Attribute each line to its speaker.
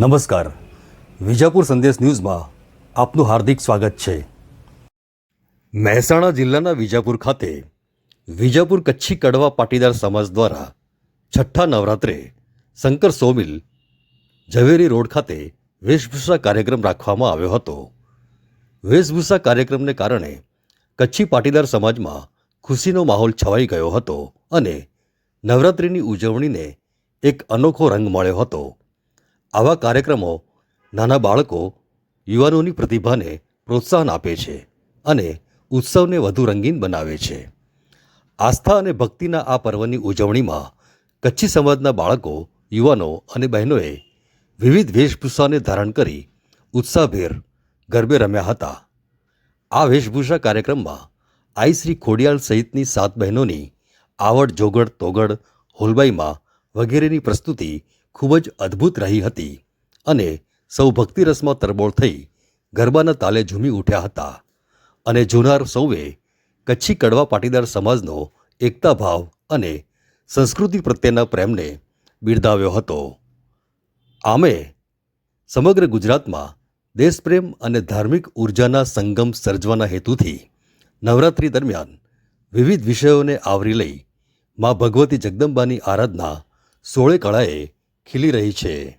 Speaker 1: નમસ્કાર. વિજાપુર સંદેશ ન્યૂઝમાં આપનું હાર્દિક સ્વાગત છે. મહેસાણા જિલ્લાના વિજાપુર ખાતે વિજાપુર કચ્છી કડવા પાટીદાર સમાજ દ્વારા છઠ્ઠા નવરાત્રે શંકર સોમિલ ઝવેરી રોડ ખાતે વેશભૂષા કાર્યક્રમ રાખવામાં આવ્યો હતો. વેશભૂષા કાર્યક્રમને કારણે કચ્છી પાટીદાર સમાજમાં ખુશીનો માહોલ છવાઈ ગયો હતો અને નવરાત્રિની ઉજવણીને એક અનોખો રંગ મળ્યો હતો. આવા કાર્યક્રમો નાના બાળકો યુવાનોની પ્રતિભાને પ્રોત્સાહન આપે છે અને ઉત્સવને વધુ રંગીન બનાવે છે. આસ્થા અને ભક્તિના આ પર્વની ઉજવણીમાં કચ્છી સમાજના બાળકો, યુવાનો અને બહેનોએ વિવિધ વેશભૂષાને ધારણ કરી ઉત્સાહભેર ગરબે રમ્યા હતા. આ વેશભૂષા કાર્યક્રમમાં આઈ શ્રી ખોડિયાલ સહિતની સાત બહેનોની આવડ જોગડ તોગડ, હોલબાઈમાં વગેરેની પ્રસ્તુતિ ખૂબ જ અદ્ભુત રહી હતી અને સૌ ભક્તિરસમાં તરબોળ થઈ ગરબાના તાલે ઝૂમી ઉઠ્યા હતા અને જુનાર સૌએ કચ્છી કડવા પાટીદાર સમાજનો એકતા ભાવ અને સંસ્કૃતિ પ્રત્યેના પ્રેમને બિરદાવ્યો હતો. આમે સમગ્ર ગુજરાતમાં દેશપ્રેમ અને ધાર્મિક ઉર્જાના સંગમ સર્જવાના હેતુથી નવરાત્રિ દરમિયાન વિવિધ વિષયોને આવરી લઈ મા ભગવતી જગદંબાની આરાધના સોળે કળાએ ખીલી રહી છે.